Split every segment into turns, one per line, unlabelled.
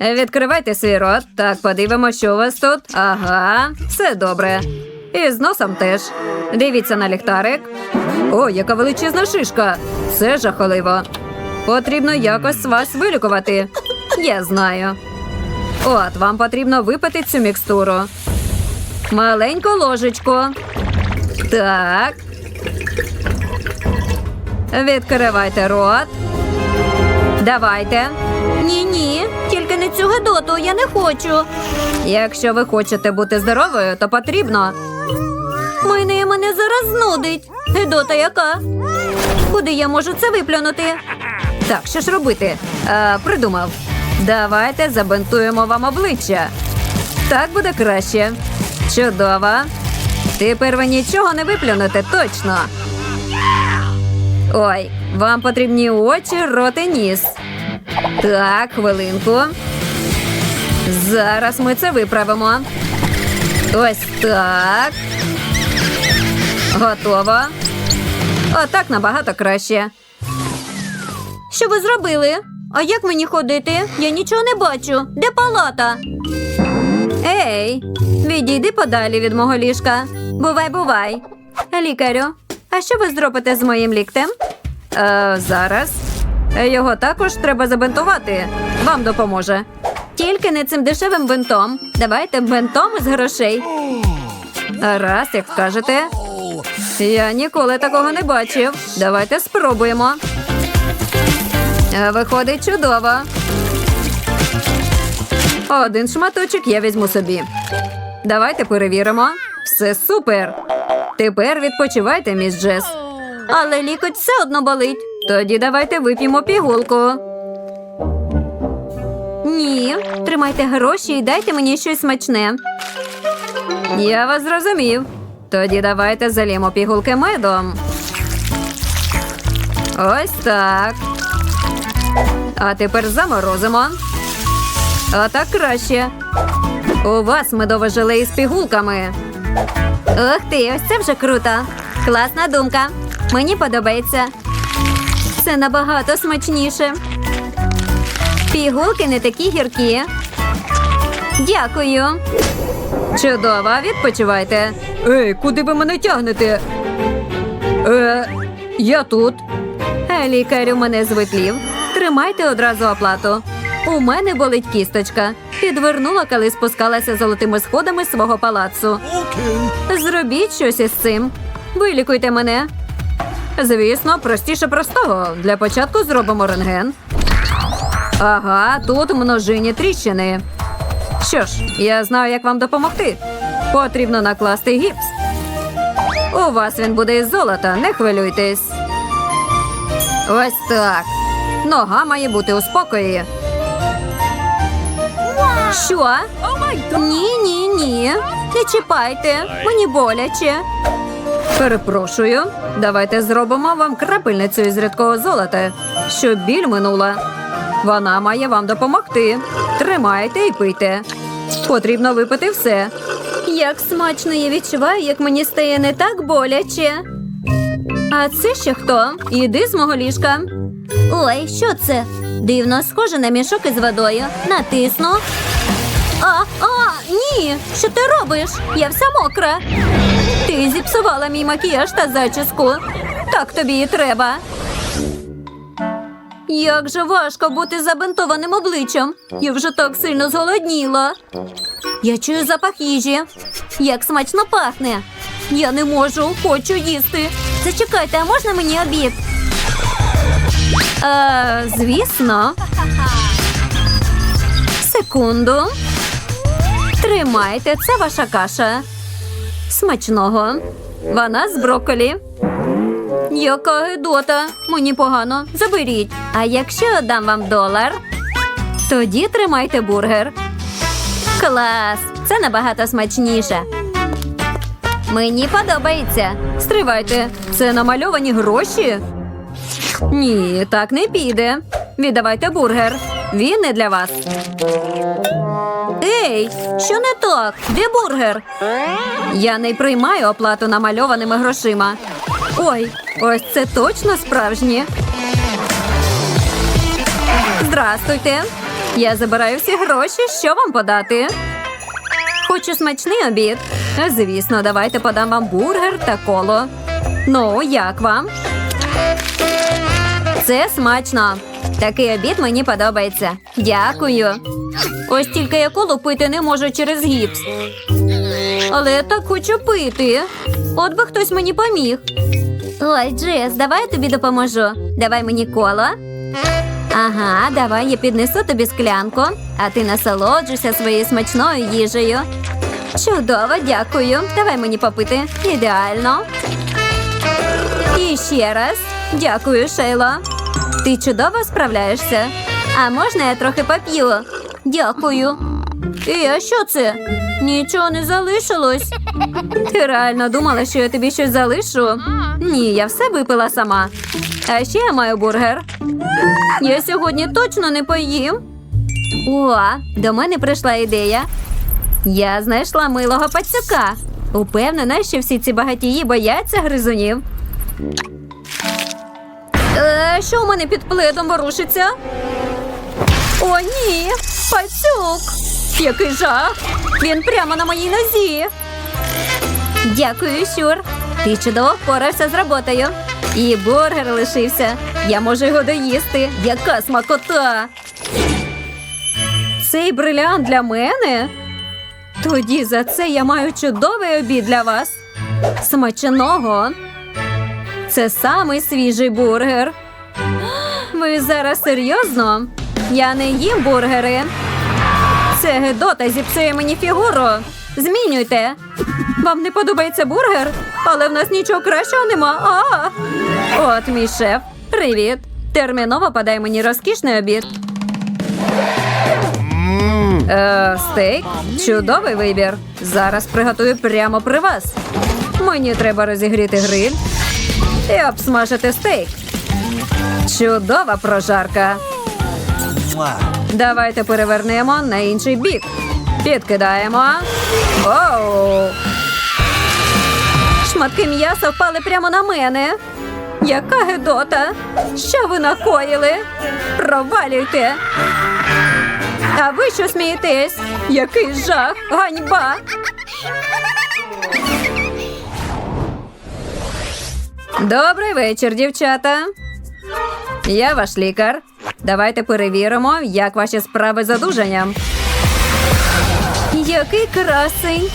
Відкривайте свій рот. Так, подивимося, що у вас тут. Ага, все добре. І з носом теж. Дивіться на ліхтарик. О, яка величезна шишка. Це жахливо. Потрібно якось вас вилікувати. Я знаю. От, вам потрібно випити цю мікстуру. Маленьку ложечку. Так. Відкривайте рот. Давайте. Ні, ні, тільки не цю гидоту, я не хочу. Якщо ви хочете бути здоровою, то потрібно. Мене мене зараз знудить. Гидота яка? Куди я можу це виплюнути? Так, що ж робити? А, придумав. Давайте забинтуємо вам обличчя. Так буде краще. Чудово. Тепер ви нічого не виплюнете, точно. Ой, вам потрібні очі, рот і ніс. Так, хвилинку. Зараз ми це виправимо. Ось так. Готово. Отак набагато краще. Що ви зробили? А як мені ходити? Я нічого не бачу. Де палата? Ей, відійди подалі від мого ліжка. Бувай, бувай. Лікарю, а що ви зробите з моїм ліктем? Е, зараз. Його також треба забинтувати. Вам допоможе. Тільки не цим дешевим бинтом. Давайте бинтом із грошей. Раз, як скажете. Я ніколи такого не бачив. Давайте спробуємо. Виходить чудово. Один шматочок я візьму собі. Давайте перевіримо. Все супер. Тепер відпочивайте, міс Джес. Але лікоть все одно болить. Тоді давайте вип'ємо пігулку. Ні, тримайте гроші і дайте мені щось смачне. Я вас зрозумів. Тоді давайте залімо пігулки медом. Ось так. А тепер заморозимо. Отак краще. У вас медове желе із пігулками. Ух ти, ось це вже круто. Класна думка. Мені подобається. Це набагато смачніше. Пігулки не такі гіркі. Дякую. Чудово, відпочивайте. Ей, куди ви мене тягнете? Е, я тут. Е, лікарю мене звитлів. Тримайте одразу оплату. У мене болить кісточка. Підвернула, коли спускалася золотими сходами свого палацу. Зробіть щось із цим. Вилікуйте мене. Звісно, простіше простого. Для початку зробимо рентген. Ага, тут множинні тріщини. Що ж, я знаю, як вам допомогти. Потрібно накласти гіпс. У вас він буде із золота, не хвилюйтесь. Ось так. Нога має бути у спокої. Що? Ні, ні, ні. Не чіпайте. Мені боляче. Перепрошую. Давайте зробимо вам крапельницю із рідкого золота, щоб біль минула. Вона має вам допомогти. Тримайте і пийте. Потрібно випити все. Як смачно я відчуваю, як мені стає не так боляче. А це ще хто? Іди з мого ліжка. Ой, що це? Дивно, схоже на мішок із водою. Натисну. А, а, ні! Що ти робиш? Я вся мокра. Ти зіпсувала мій макіяж та зачіску. Так тобі і треба. Як же важко бути забинтованим обличчям. Я вже так сильно зголодніла. Я чую запах їжі. Як смачно пахне. Я не можу, хочу їсти. Зачекайте, а можна мені обід? Е, звісно. Секунду. Тримайте, це ваша каша. Смачного. Вона з брокколі. Яка гидота. Мені погано. Заберіть. А якщо дам вам долар, тоді тримайте бургер. Клас! Це набагато смачніше. Мені подобається. Стривайте, це намальовані гроші? Ні, так не піде. Віддавайте бургер. Він не для вас. Ей, що не так? Де бургер? Я не приймаю оплату намальованими грошима. Ой, ось це точно справжнє. Здрастуйте. Я забираю всі гроші. Що вам подати? Хочу смачний обід. Звісно, давайте подам вам бургер та коло. Ну, як вам? Це смачно. Такий обід мені подобається. Дякую. Ось тільки я колу пити не можу через гіпс. Але я так хочу пити. От би хтось мені поміг. Ой, Джес, давай я тобі допоможу. Давай мені коло. Ага, давай я піднесу тобі склянку, а ти насолоджуйся своєю смачною їжею. Чудово, дякую. Давай мені попити. Ідеально. І ще раз. Дякую, Шейло. Ти чудово справляєшся. А можна я трохи поп'ю? Дякую. І а що це? Нічого не залишилось. Ти реально думала, що я тобі щось залишу? Ні, я все випила сама. А ще я маю бургер. Я сьогодні точно не поїм. О, до мене прийшла ідея. Я знайшла милого пацюка. Упевнена, що всі ці багатії бояться гризунів. Е, що у мене під пледом ворушиться? О, ні! Пацюк! Який жах! Він прямо на моїй нозі. Дякую, Щур. Ти чудово впорався з роботою. І бургер лишився. Я можу його доїсти. Яка смакота! Цей брилянт для мене? Тоді за це я маю чудовий обід для вас. Смачного. Це самий свіжий бургер. Ви зараз серйозно? Я не їм бургери. Це Гедота зіпсує мені фігуру. Змінюйте. Вам не подобається бургер, але в нас нічого кращого нема. А! От мій шеф. Привіт. Терміново подай мені розкішний обід. Е, стейк? Чудовий вибір. Зараз приготую прямо при вас. Мені треба розігріти гриль і обсмажити стейк. Чудова прожарка. Давайте перевернемо на інший бік. Підкидаємо. Оу! Шматки м'яса впали прямо на мене. Яка гедота! Що ви накоїли? Провалюйте! А ви що смієтесь? Який жах! Ганьба! Добрий вечір, дівчата. Я ваш лікар. Давайте перевіримо, як ваші справи з одужанням. Який красень!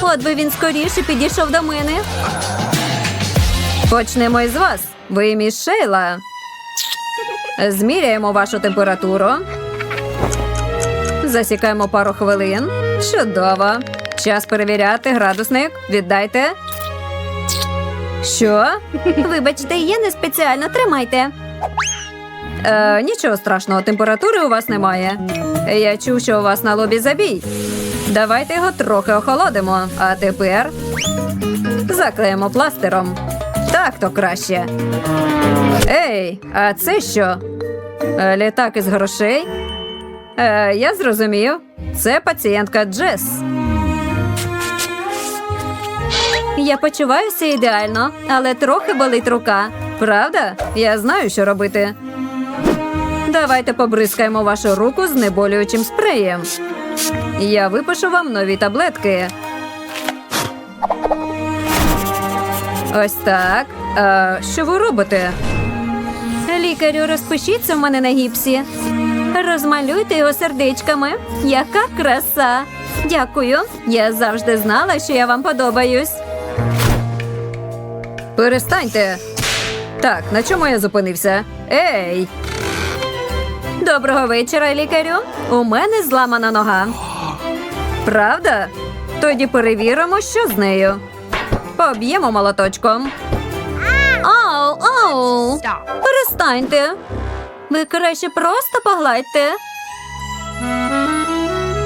От би він скоріше підійшов до мене. Почнемо із вас. Ви міс Шейла. Зміряємо вашу температуру. Засікаємо пару хвилин. Чудово. Час перевіряти градусник. Віддайте. Що? Вибачте, я не спеціально тримайте. Е, нічого страшного, температури у вас немає. Я чув, що у вас на лобі забій. Давайте його трохи охолодимо. А тепер заклеїмо пластиром. Так то краще. Ей, а це що? Е, Літак із грошей? Е, я зрозумів. Це пацієнтка Джес. Я почуваюся ідеально, але трохи болить рука. Правда? Я знаю, що робити. Давайте побризкаємо вашу руку знеболюючим спреєм. Я випишу вам нові таблетки. Ось так. А, що ви робите? Лікарю, розпишіться в мене на гіпсі. Розмалюйте його сердечками. Яка краса! Дякую. Я завжди знала, що я вам подобаюсь. Перестаньте. Так, на чому я зупинився? Ей! Доброго вечора, лікарю. У мене зламана нога. Правда? Тоді перевіримо, що з нею. Поб'ємо молоточком. Ау, ау! Перестаньте. Ви краще просто погладьте.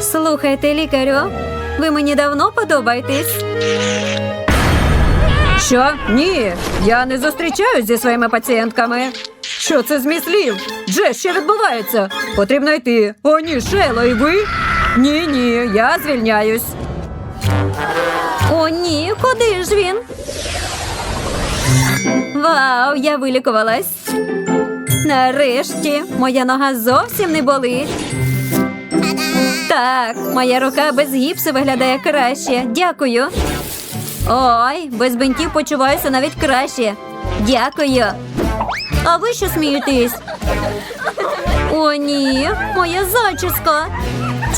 Слухайте, лікарю, ви мені давно подобаєтесь. Що? Ні, я не зустрічаюсь зі своїми пацієнтками. Що це з мій слів? Дже, що відбувається? Потрібно йти. О, ні, Шело, і ви? Ні, ні, я звільняюсь. О, ні, куди ж він? Вау, я вилікувалась. Нарешті моя нога зовсім не болить. Так, моя рука без гіпсу виглядає краще. Дякую. Ой, без бинтів почуваюся навіть краще. Дякую. А ви що смієтесь? О, ні, моя зачіска.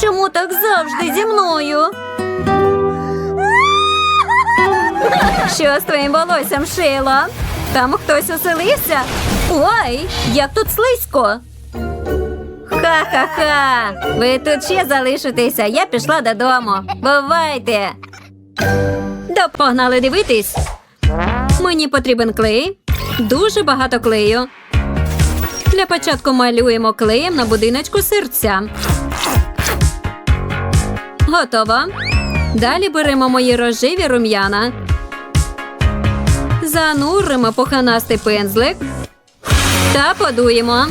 Чому так завжди зі мною? Що з твоїм волоссям Шейла? Там хтось оселився? Ой, як тут слизько. Ха-ха-ха! Ви тут ще залишитеся, я пішла додому. Бувайте! Да погнали дивитись. Мені потрібен клей. Дуже багато клею. Для початку малюємо клеєм на будиночку серця. Готово. Далі беремо мої рожеві рум'яна. Зануримо пуханастий пензлик та подуємо.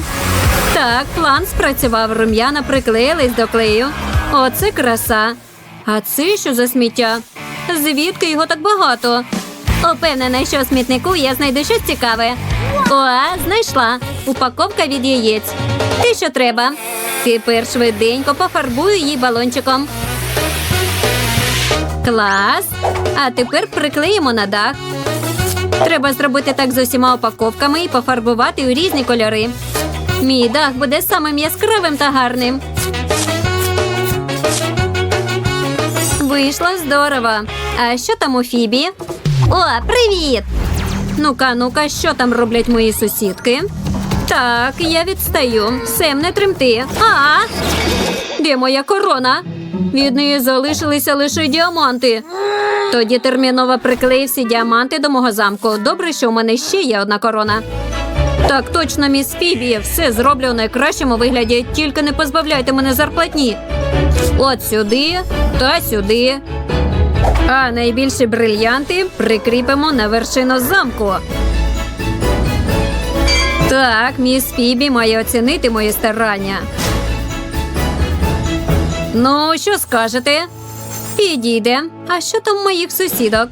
Так, план спрацював. Рум'яна приклеїлись до клею. Оце краса. А це що за сміття? Звідки його так багато? Упевнена, що у смітнику я знайду щось цікаве. О, знайшла. Упаковка від яєць. Те, що треба. Тепер швиденько пофарбую її балончиком. Клас. А тепер приклеїмо на дах. Треба зробити так з усіма упаковками і пофарбувати у різні кольори. Мій дах буде самим яскравим та гарним. Вийшло здорово. А що там у Фібі? О, привіт! Ну-ка, ну-ка, що там роблять мої сусідки? Так, я відстаю. Сем, не тремти. А, де моя корона? Від неї залишилися лише діаманти. Тоді терміново приклеїв всі діаманти до мого замку. Добре, що у мене ще є одна корона. Так точно, міс Фібі, все зроблю у найкращому вигляді, тільки не позбавляйте мене зарплатні. От сюди та сюди. А найбільші брильянти прикріпимо на вершину замку. Так, міс Фібі має оцінити мої старання. Ну, що скажете? Підійде. А що там моїх сусідок?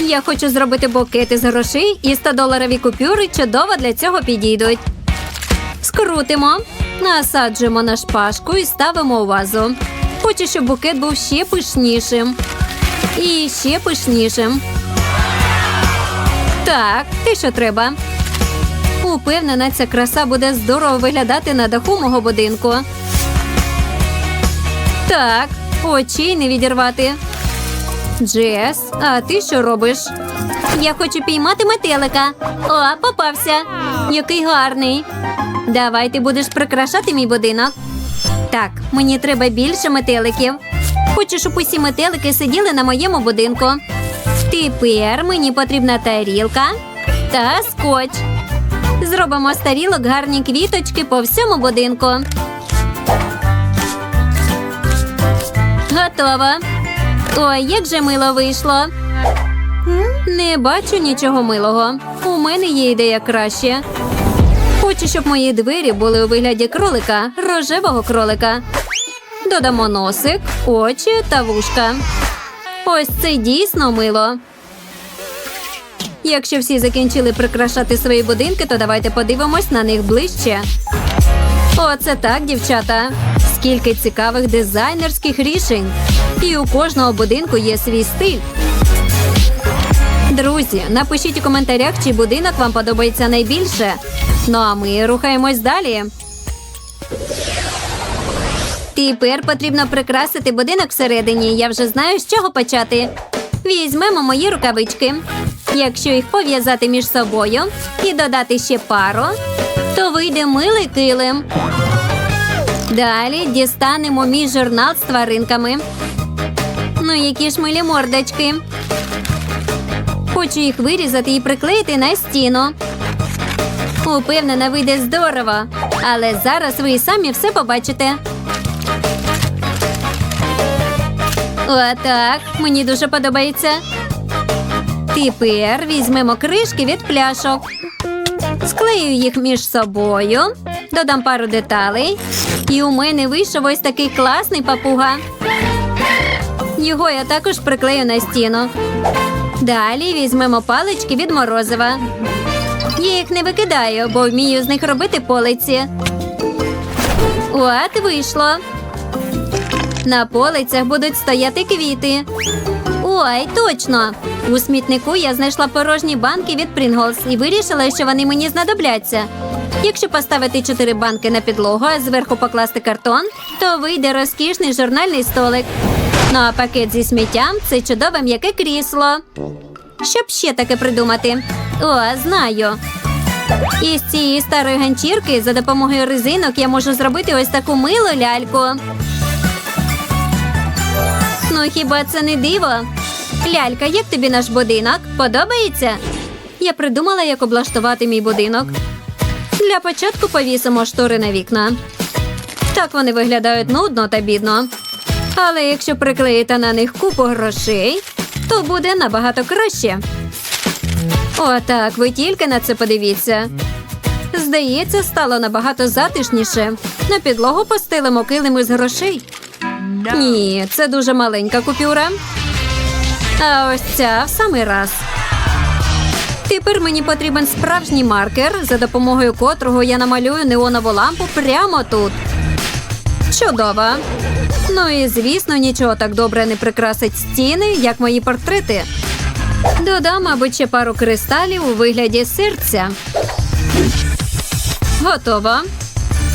Я хочу зробити букети з грошей і 100-доларові купюри чудово для цього підійдуть. Скрутимо, насаджуємо на шпажку і ставимо у вазу. Хочу, щоб букет був ще пишнішим. І ще пишнішим. Так, те, що треба. Упевнена, ця краса буде здорово виглядати на даху мого будинку. Так, очей не відірвати. Джес, а ти що робиш? Я хочу піймати метелика. О, попався. Який гарний. Давай ти будеш прикрашати мій будинок. Так, мені треба більше метеликів. Хочу, щоб усі метелики сиділи на моєму будинку. Тепер мені потрібна тарілка та скотч. Зробимо з тарілок гарні квіточки по всьому будинку. Готово. Ой, як же мило вийшло. Не бачу нічого милого. У мене є ідея краще. Хочу, щоб мої двері були у вигляді кролика, рожевого кролика. Додамо носик, очі та вушка. Ось це дійсно мило. Якщо всі закінчили прикрашати свої будинки, то давайте подивимось на них ближче. Оце так, дівчата. Скільки цікавих дизайнерських рішень. І у кожного будинку є свій стиль. Друзі, напишіть у коментарях, чий будинок вам подобається найбільше. Ну а ми рухаємось далі. Тепер потрібно прикрасити будинок всередині. Я вже знаю, з чого почати. Візьмемо мої рукавички. Якщо їх пов'язати між собою і додати ще пару, то вийде милий килим. Далі дістанемо мій журнал з тваринками. Ну, які ж милі мордочки. Хочу їх вирізати і приклеїти на стіну. Упевнена, вийде здорово. Але зараз ви і самі все побачите. Отак. Мені дуже подобається. Тепер візьмемо кришки від пляшок. Склею їх між собою, додам пару деталей. І у мене вийшов ось такий класний папуга. Його я також приклею на стіну. Далі візьмемо палички від морозива. Я їх не викидаю, бо вмію з них робити полиці. От вийшло. На полицях будуть стояти квіти. Ой, точно. У смітнику я знайшла порожні банки від Pringles і вирішила, що вони мені знадобляться. Якщо поставити чотири банки на підлогу, а зверху покласти картон, то вийде розкішний журнальний столик. Ну а пакет зі сміттям це чудове м'яке крісло. Щоб ще таке придумати? О, знаю. Із цієї старої ганчірки за допомогою резинок я можу зробити ось таку милу ляльку. Ну, хіба це не диво? Лялька, як тобі наш будинок? Подобається? Я придумала, як облаштувати мій будинок. Для початку повісимо штори на вікна. Так вони виглядають нудно та бідно. Але якщо приклеїти на них купу грошей, то буде набагато краще. Отак, ви тільки на це подивіться. Здається, стало набагато затишніше. На підлогу постелимо килим із грошей. Ні, це дуже маленька купюра. А ось ця в самий раз. Тепер мені потрібен справжній маркер, за допомогою котрого я намалюю неонову лампу прямо тут. Чудово. Ну і звісно, нічого так добре не прикрасить стіни, як мої портрети. Додам, мабуть, ще пару кристалів у вигляді серця. Готово.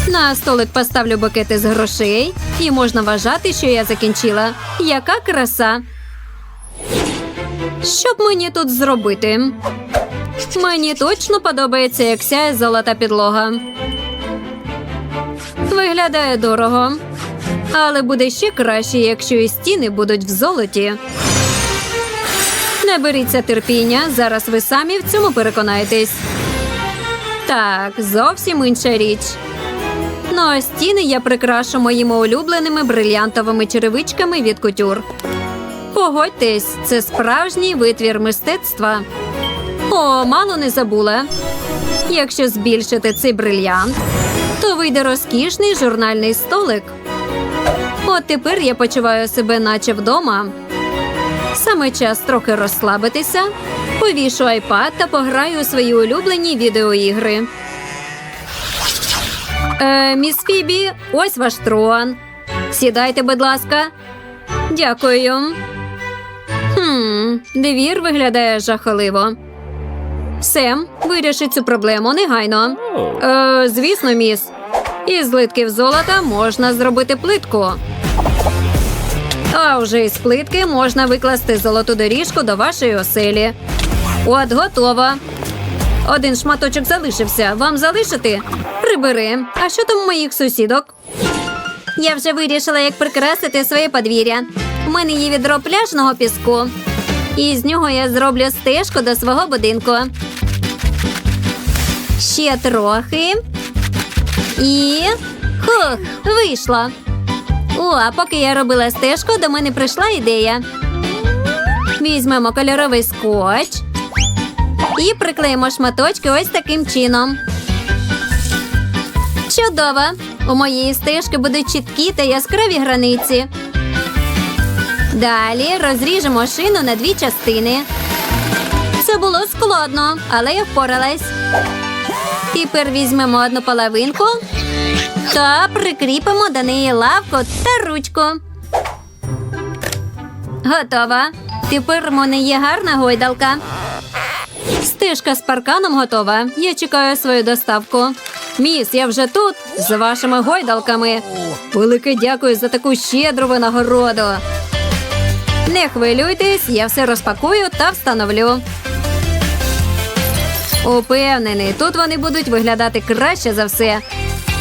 На столик поставлю букети з грошей, і можна вважати, що я закінчила. Яка краса! Що б мені тут зробити? Мені точно подобається, як сяє золота підлога. Виглядає дорого. Але буде ще краще, якщо і стіни будуть в золоті. Не беріться терпіння, зараз ви самі в цьому переконаєтесь. Так, зовсім інша річ. Ну а стіни я прикрашу моїми улюбленими брильянтовими черевичками від кутюр. Погодьтесь, це справжній витвір мистецтва. О, мало не забула. Якщо збільшити цей брильянт, то вийде розкішний журнальний столик. От тепер я почуваю себе, наче вдома. Саме час трохи розслабитися, повішу айпад та пограю у свої улюблені відеоігри. Е, міс Фібі, ось ваш трон. Сідайте, будь ласка. Дякую. Хм, двір виглядає жахливо. Сем, виріши цю проблему негайно. Е, звісно, міс. Із злитків золота можна зробити плитку. А вже із плитки можна викласти золоту доріжку до вашої оселі. От готово. Один шматочок залишився. Вам залишити? Прибери. А що там у моїх сусідок? Я вже вирішила, як прикрасити своє подвір'я. У мене є відро пляжного піску. І з нього я зроблю стежку до свого будинку. Ще трохи. І. Хух, вийшло. О, а поки я робила стежку, до мене прийшла ідея. Візьмемо кольоровий скотч і приклеїмо шматочки ось таким чином. Чудово! У моєї стежки будуть чіткі та яскраві границі. Далі розріжемо шину на дві частини. Це було складно, але я впоралась. Тепер візьмемо одну половинку та прикріпимо до неї лавку та ручку. Готова. Тепер в мене є гарна гойдалка. Стежка з парканом готова. Я чекаю свою доставку. Міс, я вже тут з вашими гойдалками. Велике дякую за таку щедру винагороду. Не хвилюйтесь, я все розпакую та встановлю. Упевнений, тут вони будуть виглядати краще за все.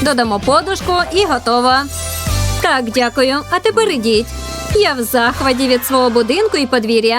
Додамо подушку і готово. Так, дякую. А тепер ідіть. Я в захваті від свого будинку і подвір'я.